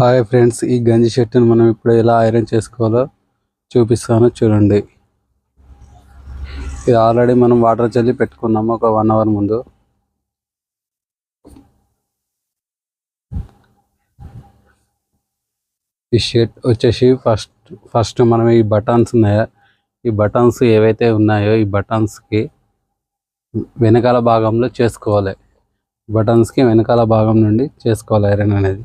Hi friends ఈ గంజి షర్ట్ని మనం ఇప్పుడు ఎలా ఐరన్ చేసుకోవాలో చూపిస్తాను చూడండి. ఇది ఆల్రెడీ మనం వాటర్ చల్లి పెట్టుకున్నాము ఒక వన్ అవర్ ముందు. ఈ షర్ట్ వచ్చేసి ఫస్ట్ ఫస్ట్ మనం ఈ బటన్స్ ఉన్నాయా. ఈ బటన్స్ ఏవైతే ఉన్నాయో ఈ బటన్స్కి వెనకాల భాగంలో చేసుకోవాలి. బటన్స్కి వెనకాల భాగం నుండి చేసుకోవాలి ఐరన్ అనేది.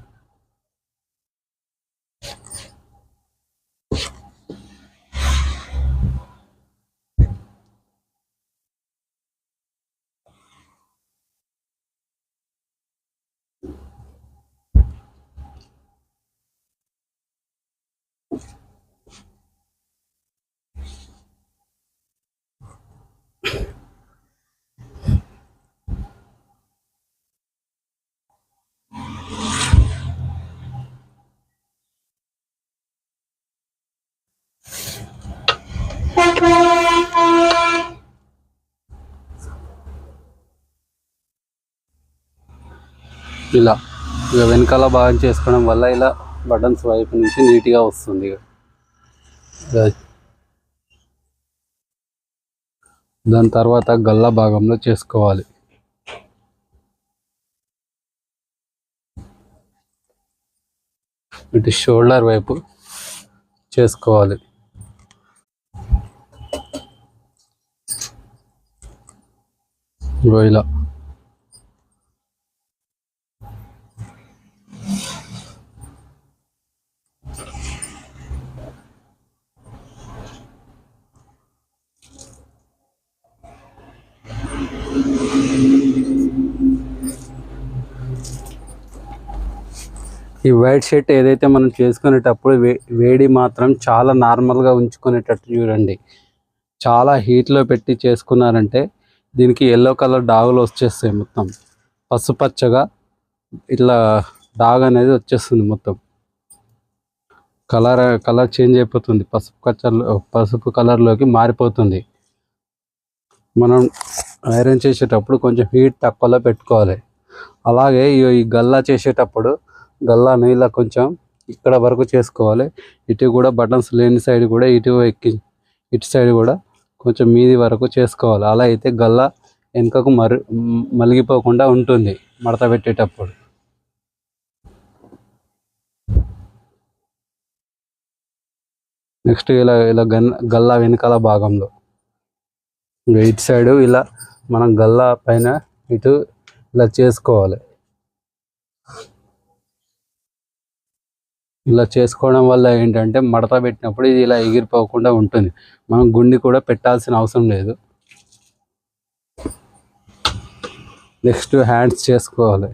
ఇలా ఇక వెనకాల భాగం చేసుకోవడం వల్ల ఇలా బటన్స్ వైపు నుంచి నీట్గా వస్తుంది దాని తర్వాత గల్లా భాగంలో చేసుకోవాలి. ఇటు షోల్డర్ వైపు చేసుకోవాలి. ఇలా. ఈ వైట్ షర్ట్ ఏదైతే మనం చేసుకునేటప్పుడు వే వేడి మాత్రం చాలా నార్మల్గా ఉంచుకునేటట్టు చూడండి. చాలా హీట్లో పెట్టి చేసుకున్నారంటే దీనికి ఎల్లో కలర్ డాగులు వచ్చేస్తాయి మొత్తం. పసుపచ్చగా ఇట్లా డాగ్ అనేది వచ్చేస్తుంది మొత్తం. కలర్ కలర్ చేంజ్ అయిపోతుంది. పసుపు కలర్ పసుపు కలర్లోకి మారిపోతుంది. మనం ఐరన్ చేసేటప్పుడు కొంచెం హీట్ తక్కువలో పెట్టుకోవాలి. అలాగే ఈ గల్లా చేసేటప్పుడు గల్లా నీళ్ళ కొంచెం ఇక్కడ వరకు చేసుకోవాలి. ఇటు కూడా బటన్స్ లేని సైడ్ కూడా ఇటు ఎక్కి ఇటు సైడ్ కూడా కొంచెం మీది వరకు చేసుకోవాలి. అలా అయితే గల్లా వెనుకకు మరు మలిగిపోకుండా ఉంటుంది మడత పెట్టేటప్పుడు. నెక్స్ట్ ఇలా ఇలా గన్ గల్లా వెనకాల భాగంలో. ఇటు సైడు ఇలా మనం గల్లా పైన ఇటు ఇలా చేసుకోవాలి. ఇలా చేసుకోవడం వల్ల ఏంటంటే మడత పెట్టినప్పుడు ఇది ఇలా ఎగిరిపోకుండా ఉంటుంది. మనం గుండి కూడా పెట్టాల్సిన అవసరం లేదు. నెక్స్ట్ హ్యాండ్స్ చేసుకోవాలి.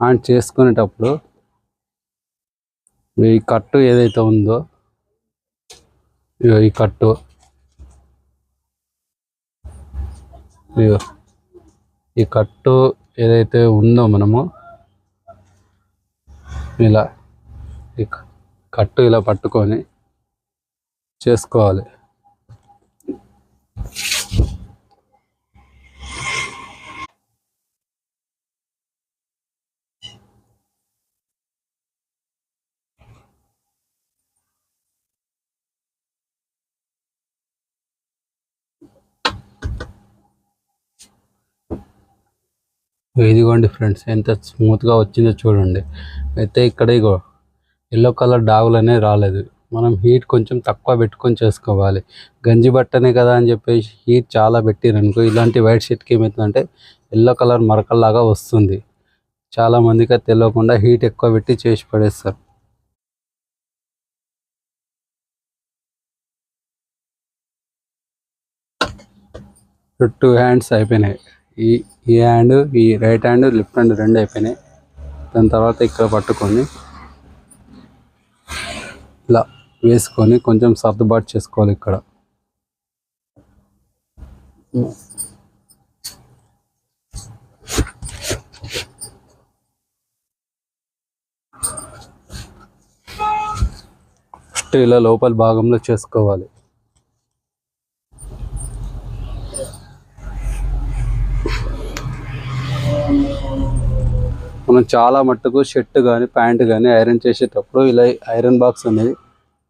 హ్యాండ్ చేసుకునేటప్పుడు ఈ కట్టు ఏదైతే ఉందో ఈ కట్టు ఈ కట్టు ఏదైతే ఉందో మనము ఇలా ఈ కట్టు ఇలా పట్టుకొని చేసుకోవాలి. ఇదిగోండి ఫ్రెండ్స్ ఎంత స్మూత్గా వచ్చిందో చూడండి. అయితే ఇక్కడ ఇగో ఎల్లో కలర్ డాగులు అనేవి రాలేదు మనం హీట్ కొంచెం తక్కువ పెట్టుకొని చేసుకోవాలి గంజి బట్టనే కదా అని చెప్పేసి హీట్ చాలా పెట్టిరనుకో ఇలాంటి వైట్ షర్ట్కి ఏమవుతుందంటే ఎల్లో కలర్ మరకల్లాగా వస్తుంది చాలా మందికి తెలియకుండా హీట్ ఎక్కువ పెట్టి చేసి పడేస్తారు టూ హ్యాండ్స్ అయిపోయినాయి ఈ ఈ హ్యాండ్ ఈ రైట్ హ్యాండ్ లెఫ్ట్ హ్యాండ్ రెండు అయిపోయినాయి దాని తర్వాత ఇక్కడ పట్టుకొని ఇలా వేసుకొని కొంచెం సర్దుబాటు చేసుకోవాలి ఇక్కడ. ఫస్ట్ ఇలా లోపల భాగంలో చేసుకోవాలి. మనం చాలా మట్టుకు షర్ట్ కానీ ప్యాంట్ కానీ ఐరన్ చేసేటప్పుడు ఇలా ఐరన్ బాక్స్ అనేది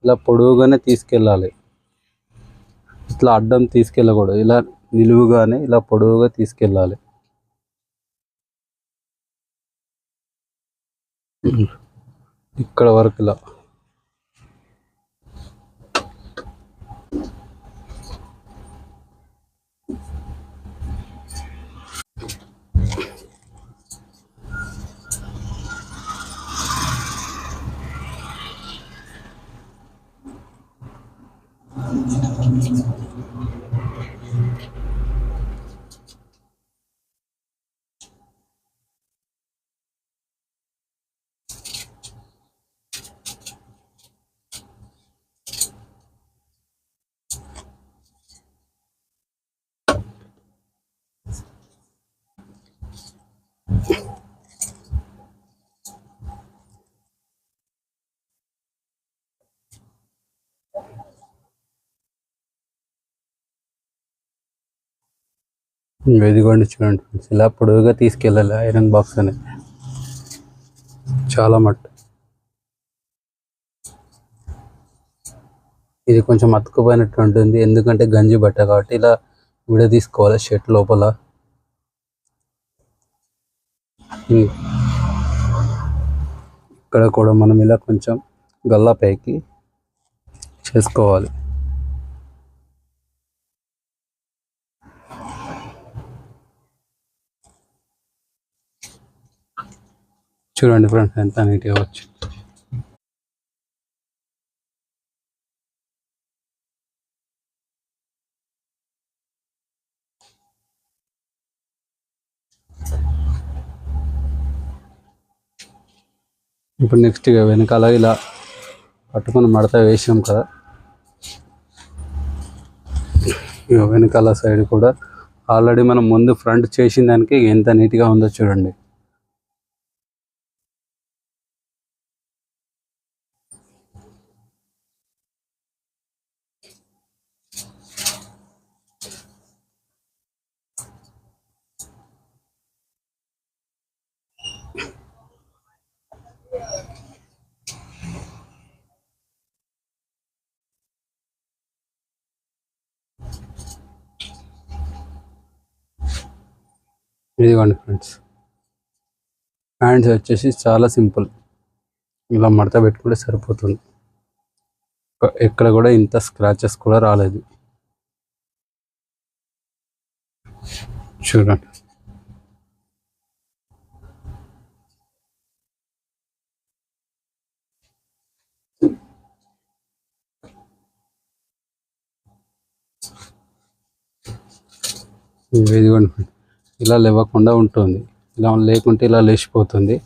ఇలా పొడవుగానే తీసుకెళ్ళాలి. ఇట్లా అడ్డం తీసుకెళ్ళకూడదు. ఇలా నిలువుగానే ఇలా పొడవుగా తీసుకెళ్ళాలి. ఇక్కడ వరకు ఇలా. ఇదిగోండి చూడండి ఫ్రెండ్స్ ఇలా పొడవుగా తీసుకెళ్ళాలి ఐరన్ బాక్స్ అనేది. చాలా మట్టు. ఇది కొంచెం అతుకుపోయినట్టు ఉంటుంది ఎందుకంటే గంజి బట్ట కాబట్టి ఇలా విడ తీసుకోవాలి షర్ట్ లోపల. ఇక్కడ కూడా మనం ఇలా కొంచెం గల్లా పైకి చేసుకోవాలి. చూడండి ఫ్రెండ్స్ ఎంత నీట్గా వచ్చు ఇప్పుడు నెక్స్ట్ ఇక వెనకాల ఇలా పట్టుకొని మడత వేసాం కదా. ఇక వెనకాల సైడ్ కూడా ఆల్రెడీ మనం ముందు ఫ్రంట్ చేసిన దానికి ఎంత నీట్గా ఉందో చూడండి. ఇదిగోండి ఫ్రెండ్స్ హ్యాండ్స్ వచ్చేసి చాలా సింపుల్ ఇలా మడత పెట్టుకుంటే సరిపోతుంది. ఎక్కడ కూడా ఇంత స్క్రాచెస్ కూడా రాలేదు. చూడండి. ఇదిగోండి ఫ్రెండ్స్. ఇలా లేవకుండా ఉంటుంది. ఇలా లేకుంటే ఇలా లేచిపోతుంది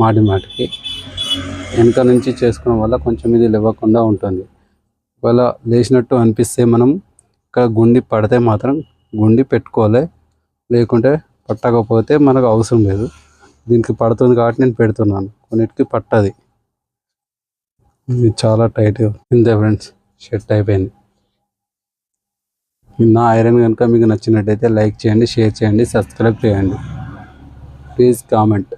మాటి మాటికి. వెనక నుంచి చేసుకోవడం వల్ల కొంచెం ఇది లేవకుండా ఉంటుంది. ఒకవేళ లేచినట్టు అనిపిస్తే మనం ఇక్కడ గుండి పడితే మాత్రం గుండి పెట్టుకోవాలి. లేకుంటే పట్టకపోతే మనకు అవసరం లేదు. దీనికి పడుతుంది కాబట్టి నేను పెడుతున్నాను. కొన్నిటికి పట్టది. ఇది చాలా టైట్ ఇంతే ఫ్రెండ్స్. షర్ట్ అయిపోయింది. నా ఐరన్ కనుక మీకు నచ్చినట్టయితే లైక్ చేయండి షేర్ చేయండి సబ్స్క్రైబ్ చేయండి. Please comment.